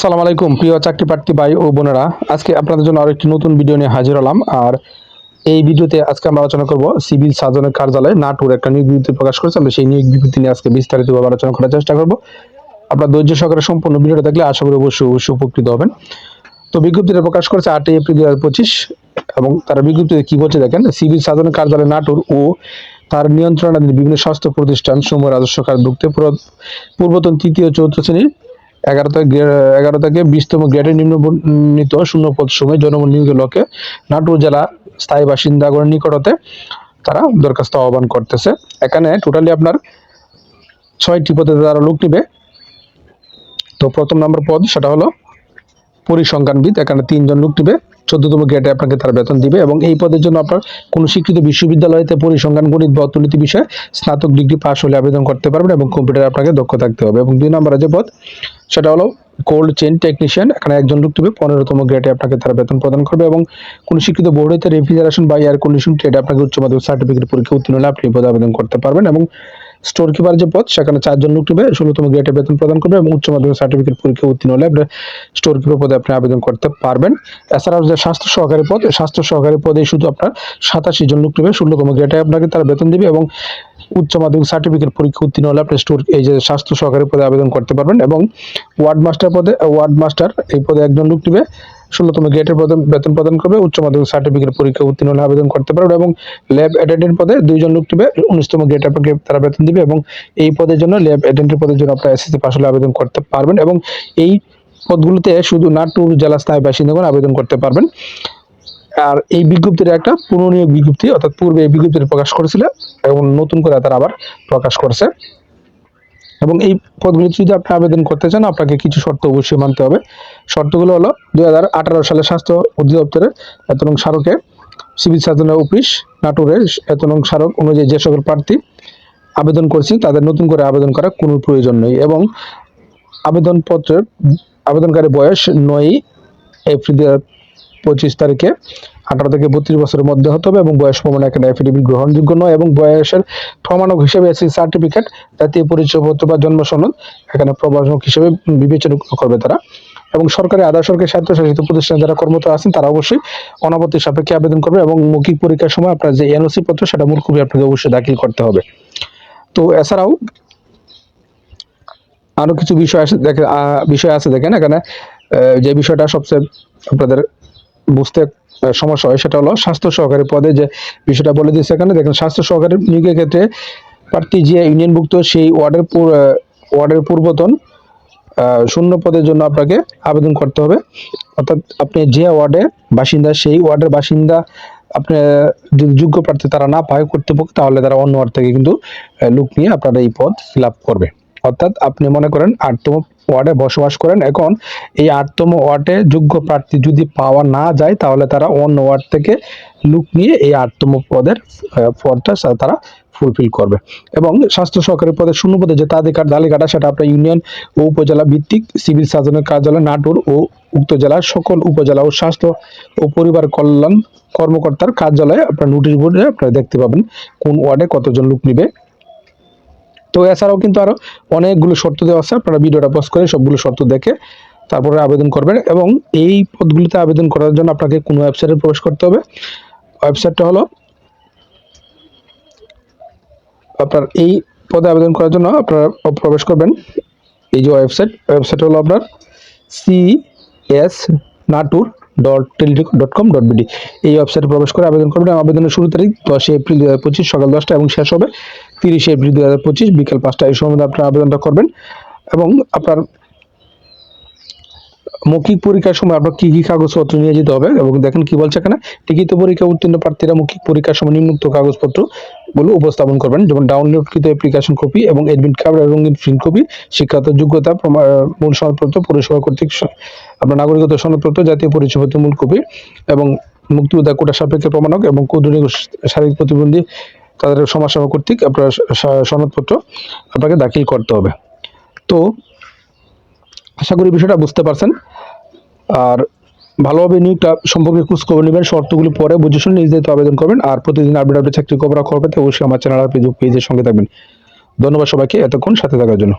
আসসালামু আলাইকুম, প্রিয় চাকরি প্রার্থী ভাই ও বোনেরা। আজকে আপনাদের জন্য আরও একটি নতুন ভিডিও নিয়ে হাজির হলাম। আর এই ভিডিওতে আজকে আমরা আলোচনা করব সিভিল সার্জনের কার্যালয়ে নাটুর একটা নিয়োগ বিজ্ঞপ্তি প্রকাশ করেছে। আমরা সেই নিয়োগ বিজ্ঞপ্তি নিয়ে আজকে বিস্তারিতভাবে আলোচনা করার চেষ্টা করব। আপনার ধৈর্য সহকারে সম্পূর্ণ ভিডিওটা দেখলে আশা করি অবশ্যই অবশ্যই উপকৃত হবেন। তো বিজ্ঞপ্তিটা প্রকাশ করেছে আটই এপ্রিল দু হাজার পঁচিশ এবং তারা বিজ্ঞপ্তিতে কি বলছে দেখেন, সিভিল সার্জনের কার্যালয় নাটুর ও তার নিয়ন্ত্রণাধীন বিভিন্ন স্বাস্থ্য প্রতিষ্ঠান সমূহ রাজস্ব কার্ডভুক্ত পুর- পূর্বতন তৃতীয় চতুর্থ শ্রেণির এগারো থেকে এগারো থেকে বিশতম গ্রেডের নিম্নবর্ণিত শূন্য পদ সময় জনমত নিয়োগের লক্ষ্যে নাটোর জেলা স্থায়ী বাসিন্দাগণের নিকটতে তারা দরখাস্ত আহ্বান করতেছে। এখানে টোটালি আপনার ছয়টি পদে তারা লোক নিবে। তো প্রথম নম্বর পদ, সেটা হলো পরিসংখ্যানবিদ। এখানে তিনজন লোক নিবে। চোদ্দতম গ্রেডে আপনাকে তার বেতন দিবে এবং এই পদের জন্য আপনার কোনো শিক্ষিত বিশ্ববিদ্যালয়তে পরিসংখ্যান, গণিত বা অর্থনীতি বিষয়ে স্নাতক ডিগ্রি পাস হলে আবেদন করতে পারবেন এবং কম্পিউটারে আপনাকে দক্ষ থাকতে হবে। এবং দুই নম্বরে যে পদ, সেটা হলো কোল্ড চেন টেকনিশিয়ান। এখানে একজন লোক নেবে পনেরোতম গ্রেডে আপনাকে তারা বেতন প্রদান করবে এবং কোনো শিক্ষিত বোর্ড হইতে রেফ্রিজারেশন বা এয়ার কন্ডিশন ট্রেড আপনাকে উচ্চ মাধ্যমিক সার্টিফিকেট পরীক্ষা উত্তীর্ণ হলে আপনি পদে আবেদন করতে পারবেন এবং স্টোর কিপার যে পদ, সেখানে চারজন লোক নেবে, ষোলোতম গ্রেডে বেতন প্রদান করবে এবং উচ্চ মাধ্যমিক সার্টিফিকেট পরীক্ষা উত্তীর্ণ হলে আপনি স্টোর কিপার পদে আপনি আবেদন করতে পারবেন। এছাড়াও যে স্বাস্থ্য সহকারী পদ স্বাস্থ্য সহকারী পদে শুধু আপনার সাতাশি জন লোক নেবে, ষোলোতম গ্রেডে আপনাকে তারা বেতন দিবে এবং উচ্চ মাধ্যমিক সার্টিফিকেট পরীক্ষা উত্তীর্ণ হলে আপনি স্টোর এই যে স্বাস্থ্য সহকারী পদে আবেদন করতে পারবেন এবং ওয়ার্ড মাস্টার পদে ওয়ার্ড মাস্টার এই পদে একজন লোক নেবে। ষোলোতম গ্রেডের পদে বেতন প্রদান করবে, উচ্চ মাধ্যমিক সার্টিফিকেট পরীক্ষা উত্তীর্ণ হলে আবেদন করতে পারবে এবং ল্যাব অ্যাটেন্ডেন্ট পদে দুইজন লোক নেবে, উনিশতম গ্রেড আপনাকে তারা বেতন দিবে এবং এই পদের জন্য ল্যাব অ্যাটেন্ডেন্ট পদের জন্য আপনার এসএসসি পাস হলে আবেদন করতে পারবেন এবং এই পদগুলোতে শুধু নাটুর জেলা স্থায়ী বাসিন্দাগণ আবেদন করতে পারবেন। আর এই বিজ্ঞপ্তির একটা পুনর্নিয়োগ বিজ্ঞপ্তি, অর্থাৎ পূর্বে এই বিজ্ঞপ্তিটি প্রকাশ করেছিল এবং নতুন করে তারা আবার প্রকাশ করছে। এবং এই পদগুলিতে যদি আপনি আবেদন করতে চান, আপনাকে কিছু শর্ত অবশ্যই মানতে হবে। শর্তগুলো হলো, দুই হাজার আঠারো সালে স্বাস্থ্য অধিদপ্তরের এত নং স্মারকে সিভিল সার্জনের অফিস, নাটোরের এত নং স্মারক অনুযায়ী যে সকল প্রার্থী আবেদন করছি তাদের নতুন করে আবেদন করার কোনো প্রয়োজন নেই এবং আবেদনপত্রের আবেদনকারী বয়স নয় এপ্রিল দুই হাজার পঁচিশ তারিখে। আঠারো থেকে বত্রিশ বছরের মধ্যে হতে হবে এবং বয়স প্রমাণ এখানে অ্যাফিডেভিট গ্রহণযোগ্য নয় এবং বয়সের প্রমাণক হিসেবে এসি সার্টিফিকেট জাতীয় পরিচয়পত্র বা জন্ম সনদ এখানে প্রবাসক হিসেবে বিবেচনা করবে তারা। এবং সরকারি আধা সরকারি স্বায়ত্তশাসিত প্রতিষ্ঠানে যারা কর্মরত আছেন, তারা অবশ্যই অনাপত্তি সাপেক্ষে আবেদন করবে এবং মৌখিক পরীক্ষার সময় আপনার যে এনওসি পত্র, সেটা মূল কপি আপনাকে অবশ্যই দাখিল করতে হবে। তো এছাড়াও আরও কিছু বিষয় আছে দেখে বিষয় আছে দেখেন এখানে যে বিষয়টা সবচেয়ে আপনাদের বুঝতে সমস্যা হয়, সেটা হলো স্বাস্থ্য সহকারী পদে যে বিষয়টা বলে দিচ্ছে এখানে, দেখেন স্বাস্থ্য সহকারী নিয়োগের ক্ষেত্রে প্রার্থী যে ইউনিয়নভুক্ত সেই ওয়ার্ডের ওয়ার্ডের পূর্বতন শূন্য পদের জন্য আপনাকে আবেদন করতে হবে। অর্থাৎ আপনি যে ওয়ার্ডের বাসিন্দা, সেই ওয়ার্ডের বাসিন্দা আপনি যোগ্য প্রার্থী তারা না পায় কর্তৃপক্ষ, তাহলে তারা অন্য ওয়ার্ড থেকে কিন্তু লোক নিয়ে আপনারা এই পদ ফিল করবে। অর্থাৎ আপনি মনে করেন আটতম ওয়ার্ডে বসবাস করেন। এখন এই আটতম ওয়ার্ডে যোগ্য প্রার্থী যদি পাওয়া না যায়, তাহলে তারা অন্য ওয়ার্ড থেকে লুক নিয়ে এই আটতম পদের পদটা তারা ফুলফিল করবে। এবং স্বাস্থ্য সহকারী পদে শূন্য পদে যে তালিকা তালিকাটা, সেটা আপনার ইউনিয়ন ও উপজেলা ভিত্তিক সিভিল সার্জনের কার্যালয়, নাটোর ও উক্ত জেলার সকল উপজেলা ও স্বাস্থ্য ও পরিবার কল্যাণ কর্মকর্তার কার্যালয়ে আপনার নোটিশ বোর্ডে আপনারা দেখতে পাবেন কোন ওয়ার্ডে কতজন লোক নিবে। তো এছাড়াও কিন্তু আরও অনেকগুলো শর্ত দেওয়া আছে। আপনারা ভিডিওটা পোস্ট করে সবগুলো শর্ত দেখে তারপরে আবেদন করবেন এবং এই পদগুলিতে আবেদন করার জন্য আপনাকে কোনো ওয়েবসাইটে প্রবেশ করতে হবে। ওয়েবসাইটটা হলো আপনার এই পদে আবেদন করার জন্য আপনারা প্রবেশ করবেন। এই যে ওয়েবসাইট ওয়েবসাইট হলো আপনার C S নাটুর dot Teletalk dot com dot BD এই ওয়েবসাইটে প্রবেশ করে আবেদন করবেন। আবেদনের শুরু তারিখ দশই এপ্রিল দু হাজার পঁচিশ সকাল দশটা এবং শেষ হবে তিরিশে এপ্রিল দু হাজার পঁচিশ বিকাল পাঁচটা এই সময় আপনার আবেদনটা করবেন এবং আপনার মৌখিক পরীক্ষার সময় আপনার কি কি কাগজপত্র নিয়ে যেতে হবে এবং দেখেন কি বলছে এখানে, লিখিত পরীক্ষা উত্তীর্ণ প্রার্থীরা মৌখিক পরীক্ষার সময় নিম্নোক্ত কাগজপত্রগুলো উপস্থাপন করবেন, যেমন ডাউনলোডকৃত অ্যাপ্লিকেশন কপি এবং এডমিট কার্ড এবং প্রিন্ট কপি শিক্ষাগত যোগ্যতা মূল সনদপত্র, পৌরসভা কর্তৃক আপনার নাগরিকত্ব সনদপত্র, জাতীয় পরিচয়পত্র, মূল কপি এবং মুক্তিযোদ্ধা কোটা সাপেক্ষে প্রমাণক এবং ক্ষুদ্র শারীরিক প্রতিবন্ধী তাদের সমাজসেবা কর্তৃক আপনার সনদপত্র আপনাকে দাখিল করতে হবে। তো আশা করি বিষয়টা বুঝতে পারছেন। আর ভালোভাবে নিয়োগটা সম্পর্কে খোঁজখবর নেবেন, শর্তগুলি পরে বুঝে শুনে নিজ দায়িত্ব আবেদন করবেন। আর প্রতিদিন আপডেট আপডেট চাকরি খবর খবর পেতে অবশ্যই আমার চ্যানেল আর পেজের সঙ্গে থাকবেন। ধন্যবাদ সবাইকে এতক্ষণ সাথে থাকার জন্য।